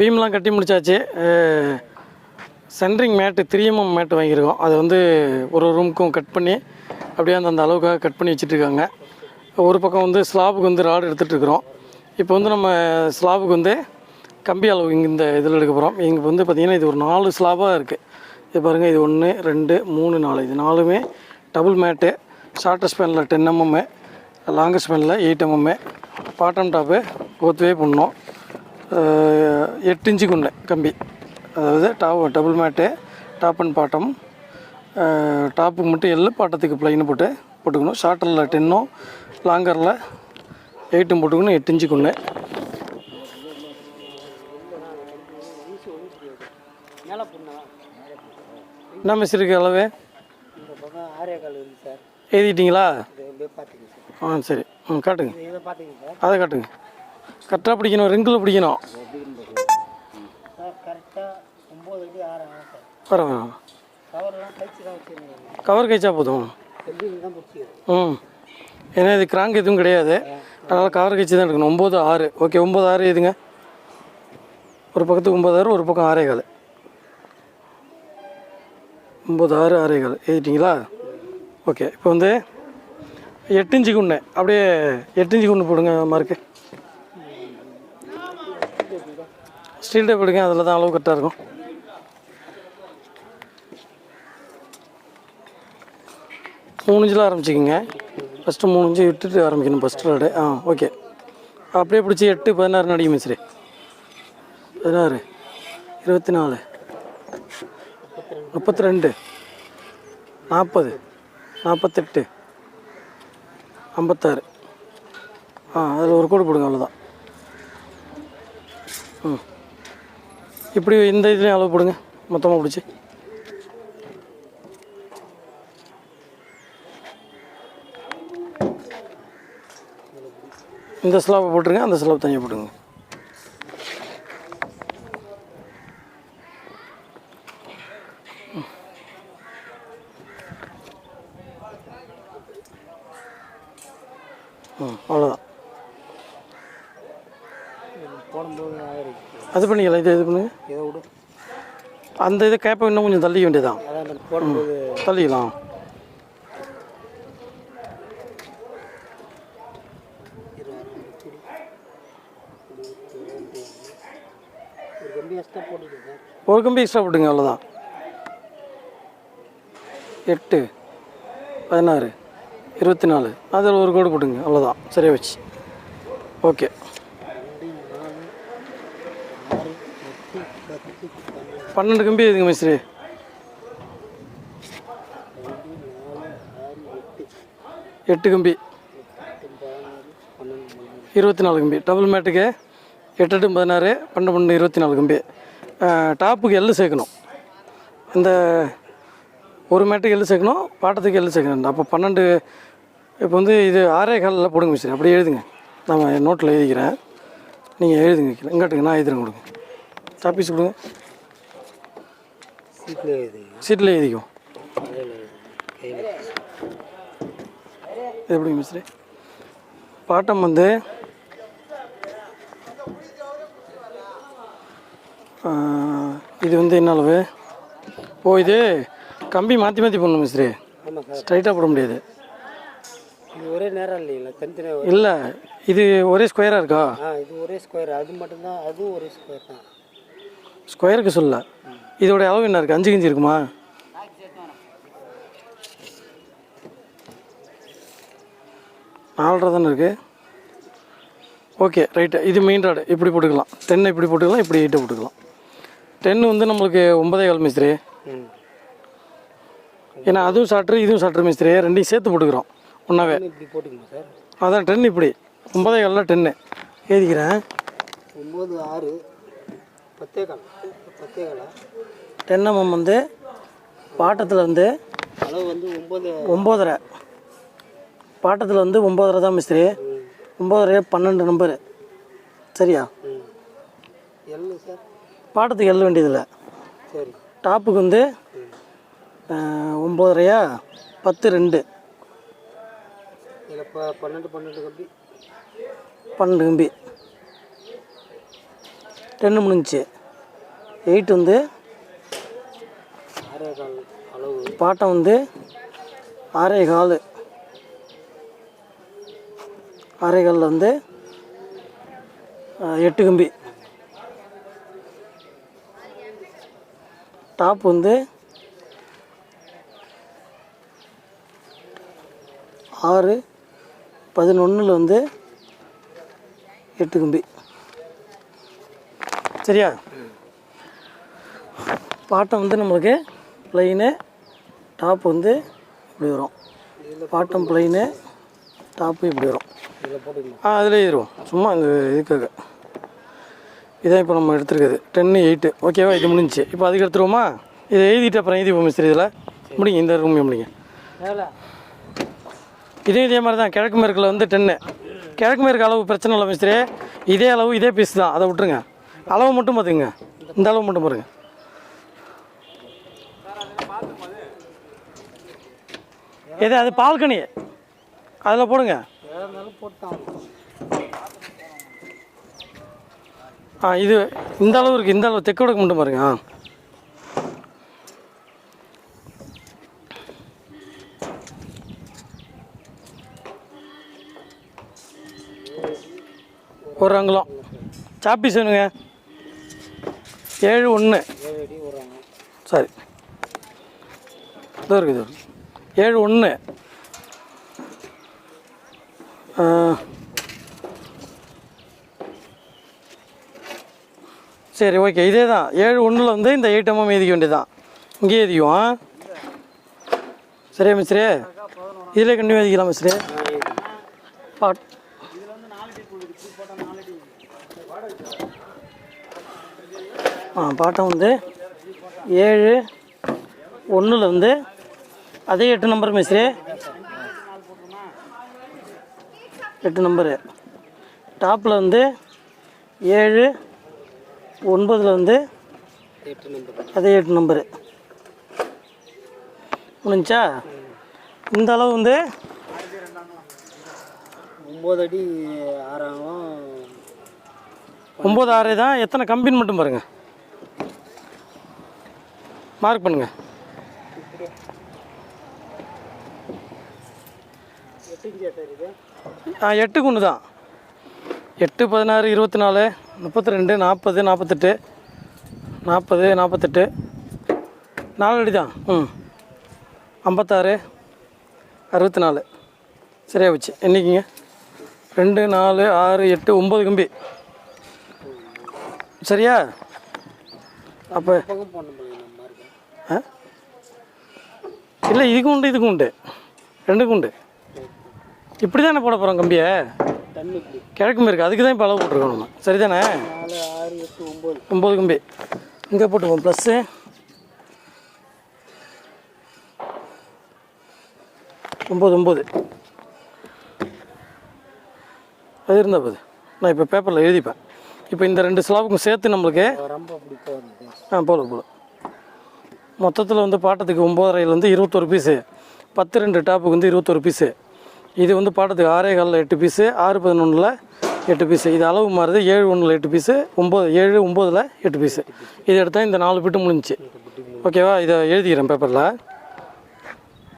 பீம்லாம் கட்டி முடிச்சாச்சு. சென்ட்ரிங் மேட்டு த்ரீ மேட்டு வாங்கியிருக்கோம். அது வந்து ஒரு ரூமுக்கும் கட் பண்ணி அப்படியே அந்த அளவுக்காக கட் பண்ணி வச்சுட்ருக்காங்க. ஒரு பக்கம் வந்து ஸ்லாபுக்கு வந்து ராடு எடுத்துகிட்ருக்குறோம் இப்போ வந்து நம்ம ஸ்லாபுக்கு வந்து கம்பி அளவு இங்கே இந்த இதில் எடுக்க போகிறோம் இங்கே வந்து பார்த்திங்கன்னா இது ஒரு நாலு ஸ்லாபாக இருக்குது இது பாருங்கள் இது ஒன்று ரெண்டு மூணு நாலு. இது நாலுமே டபுள் மேட்டு ஷார்ட்டர் ஸ்பேனில் டென் எம்எம்மு லாங்கர் ஸ்பேனில் எயிட் எம்எம்மு பாட்டம் டாப்பு கோத்வே பண்ணோம். எட்டு இன்ச்சு கொண்ட கம்பி. அதாவது top double mat top and bottom டாப்புக்கு மட்டும் எல்லு பாட்டத்துக்கு ப்ளைனு போட்டு போட்டுக்கணும். ஷார்ட்டரில் டென்னும் லாங்கரில் எயிட்டும் போட்டுக்கணும். எட்டு இன்ச்சு கொண்டு. என்ன மிஸ் இருக்கு அளவு? எழுதிட்டீங்களா? ஆ சரி. ம் காட்டுங்க. அதை காட்டுங்க. கரெக்டாக பிடிக்கணும் ரிங்கில் பிடிக்கணும். பரவாயில்ல. கவர் கழிச்சா போதும். ம். ஏன்னா இது கிராங்க் எதுவும் கிடையாது. அதனால் கவர் கழிச்சு தான் எடுக்கணும். ஒம்பது ஆறு. ஓகே ஒம்பது ஆறு எதுங்க? ஒரு பக்கத்துக்கு ஒம்பது ஆறு ஒரு பக்கம் ஆறே கால். ஒம்பது ஆறு ஆறே கால். எழுதிட்டிங்களா? ஓகே இப்போ வந்து எட்டு இன்ச்சு குண்ணு அப்படியே எட்டு இன்ச்சு குண்ணு போடுங்க மார்க்கு ஸ்டீல் டேப் அதில் தான் அளவு கரெக்டாக இருக்கும். மூணு இன்ச்சில் ஆரம்பிச்சிக்கிங்க. ஃபஸ்ட்டு மூணு இன்ச்சு விட்டுட்டு ஆரம்பிக்கணும் ஃபஸ்ட்டு ரோடு ஆ ஓகே அப்படியே பிடிச்சி எட்டு பதினாறு நடிகை மிஸ்ரி பதினாறு இருபத்தி நாலு முப்பத்தி ரெண்டு நாற்பது நாற்பத்தெட்டு ஐம்பத்தாறு. ஆ அதில் ஒரு கோடு போடுங்க அவ்வளோதான் ம். இப்படி இந்த இதுலேயும் அளவு போடுங்க. மொத்தமாக பிடிச்சி. இந்த ஸ்லாப்பை போட்டுருங்க அந்த ஸ்லாப் தனியாக போட்டுங்க அது பண்ணிக்கலாம். இது இது பண்ணுங்க இதை விடு. அந்த இதை கேப்பை இன்னும் கொஞ்சம் தள்ளிக்க வேண்டியதான் போடும்போது தள்ளிக்கலாம் ஒரு கம்பி எக்ஸ்ட்ரா போட்டுங்க அவ்வளோதான் எட்டு பதினாறு இருபத்தி நாலு. அதில் ஒரு கோடு போட்டுங்க அவ்வளோதான் சரியா வச்சு ஓகே. பன்னெண்டு கம்பி எதுங்க மிஸ்ரி. எட்டு கம்பி. இருபத்தி நாலு கம்பி டபுள் மேட்டுக்கு எட்டு எட்டு பதினாறு பன்னெண்டு பன்னெண்டு இருபத்தி நாலு கம்பி டாப்புக்கு எள்ளு சேர்க்கணும். இந்த ஒரு மேட்டுக்கு எள்ளு சேர்க்கணும் பாட்டத்துக்கு எள்ளு சேர்க்கணும். அப்போ பன்னெண்டு இப்போ வந்து இது ஆறே காலில் போடுங்க மிஸ்ரி. அப்படியே எழுதுங்க. நான் நோட்டில் எழுதிக்கிறேன். நீங்கள் எழுதுங்க கீழே. இங்காட்டுங்க நான் எழுதுறேன் கொடுங்க. டாப்பீஸ் கொடுங்க. சீட்டில் எழுதிக்கோ. எப்படி மிஸ்ரி? பாட்டம் வந்து இது வந்து என்ன அளவு? ஓ இது கம்பி மாற்றி மாற்றி போடணும் மிஸ்ரி. ஸ்ட்ரைட்டாக போட முடியாது. இது ஒரே நேரம் இல்லைங்களா? தனித்தனியாக இல்லை இது ஒரே ஸ்கொயராக இருக்கா? இது ஒரே ஸ்கொயர். அது மட்டும்தான் அதுவும் ஒரே ஸ்கொயர் தான். ஸ்கொயருக்கு சொல்ல இதோட அளவு என்ன இருக்குது அஞ்சு கிஞ்சி இருக்குமா? நாலரை தானே இருக்குது ஓகே ரைட்டு இது மெயின் ராடு இப்படி போட்டுக்கலாம். டென்னு இப்படி போட்டுக்கலாம் இப்படி எயிட்டை போட்டுக்கலாம். டென்னு வந்து நம்மளுக்கு ஒன்பதே கால் மிஸ்திரி. ஏன்னா அதுவும் சாட்ரு இதுவும் சாட்ரு மிஸ்திரி. ரெண்டையும் சேர்த்து போட்டுக்கிறோம் ஒன்றாவே அதான் டென் இப்படி. ஒன்பதே காலில் டென்னு எழுதிக்கிறேன் ஒம்பது ஆறு. எம்எம் வந்து பாட்டத்தில் வந்து அளவு வந்து ஒம்பது. ஒம்போதரை. பாட்டத்தில் வந்து ஒம்போதரை தான் மிஸ்திரி. ஒம்போதரை பன்னெண்டு நம்பரு. சரியா? பாட்டத்துக்கு எழுத வேண்டியதில்லை. டாப்புக்கு வந்து ஒம்போதரையா? பத்து ரெண்டு. பன்னெண்டு பன்னெண்டு கம்பி. பன்னெண்டு கம்பி. டென்னு முடிஞ்சு எயிட் வந்து பாட்டம் வந்து ஆறே கால். ஆறே காலில் வந்து எட்டு கம்பி. டாப் வந்து ஆறு பதினொன்றில் வந்து எட்டு கம்பி. சரியா? பாட்டம் வந்து நம்மளுக்கு ப்ளைனு டாப் வந்து இப்படி வரும். பாட்டம் ப்ளைனு டாப்பு இப்படி வரும். ஆ அதில் எழுதிருவோம் சும்மா இந்த இதுக்காக. இதான் இப்போ நம்ம எடுத்துருக்குது டென்னு எயிட்டு ஓகேவா இது முடிஞ்சு இப்போ அதுக்கு எடுத்துருவோமா? இதை எழுதிட்டு அப்புறம் எழுதி மிஸ்திரி இதில். முடிங்க இந்த ரூம் முடிங்க. இதே இதே மாதிரி தான். கிழக்கு மேற்கில் வந்து டென்னு கிழக்கு மேற்கு அளவு பிரச்சனை இல்லை மிஸ்திரி இதே அளவு இதே பீஸ் தான். அதை விட்டுருங்க. அளவு மட்டும் பார்த்துங்க இந்த அளவு மட்டும் பாருங்க. எது அது பால்கனி? அதில் போடுங்க. ஆ இது இந்த அளவு இருக்குது இந்த அளவு. தெற்கோடக்கு மட்டும் பாருங்க ஆ. ஒரு அங்குலம். சாப்பீஸ் வேணுங்க ஏழு ஒன்று. சரி. இதோ இருக்குது ஏழு ஒன்று. சரி ஓகே. இதே தான். ஏழு ஒன்றில் வந்து இந்த எயிட் எம்எம் வேண்டியது தான் இங்கேயே ஆ? சரியா மிஸ்ரே? இதில் கண்டிப்பாக எதிக்கலாம் மிஸ்ரே? பாட். பாட்டம் வந்து ஏழு ஒன்றில் வந்து அதே எட்டு நம்பர் மிஸ்ரே எட்டு நம்பரு டாப்பில் வந்து ஏழு ஒன்பதில் வந்து எட்டு நம்பர் அதே எட்டு நம்பரு முடிஞ்சா? இந்த அளவு வந்து ஒம்பது அடி ஆறாகும் ஒம்பது ஆறு தான். எத்தனை கம்பின்னு மட்டும் பாருங்கள் மார்க் பண்ணுங்கள் எட்டு ஆ எட்டுக்கு ஒன்று தான். எட்டு பதினாறு இருபத்தி நாலு முப்பத்தி ரெண்டு நாற்பது நாற்பத்தெட்டு நாற்பது நாற்பத்தெட்டு. நாலு அடி தான். ம். ஐம்பத்தாறு அறுபத்தி நாலு சரியாக போச்சு. என்றைக்குங்க ரெண்டு நாலு ஆறு எட்டு ஒம்பது கம்பி. சரியா? அப்போ ஆ? இல்லை இதுக்கும் உண்டு இதுக்கும் உண்டு. ரெண்டுக்கும் உண்டு. இப்படி தானே போட போகிறோம் கம்பியை? கிழக்கு மேற்கு அதுக்கு தான் இப்போ அளவு போட்டிருக்கோம் நம்ம. சரி தானே ஒம்பது கம்பி. இங்கே போட்டுப்போம் ப்ளஸ்ஸு ஒம்பது ஒம்பது அது இருந்தால் போது நான் இப்போ பேப்பரில் எழுதிப்பேன். இப்போ இந்த ரெண்டு ஸ்லாபுக்கும் சேர்த்து நம்மளுக்கு ஆ போதும் போதும். மொத்தத்தில் வந்து பாட்டத்துக்கு ஒம்போதரையிலேருந்து இருபத்தொரு பீஸு பத்து ரெண்டு டாப்புக்கு வந்து இருபத்தொரு பீஸு இது வந்து பாட்டத்துக்கு ஆறே காலில் எட்டு பீஸு ஆறு பதினொன்றில் எட்டு பீஸு இது அளவு மாறுது ஏழு ஒன்றில் எட்டு பீஸு ஒம்பது ஏழு ஒம்போதில் எட்டு பீஸு இது எடுத்தால் இந்த நாலு பிட்டு முடிஞ்சுச்சு. ஓகேவா இதை எழுதிக்கிறேன் பேப்பரில்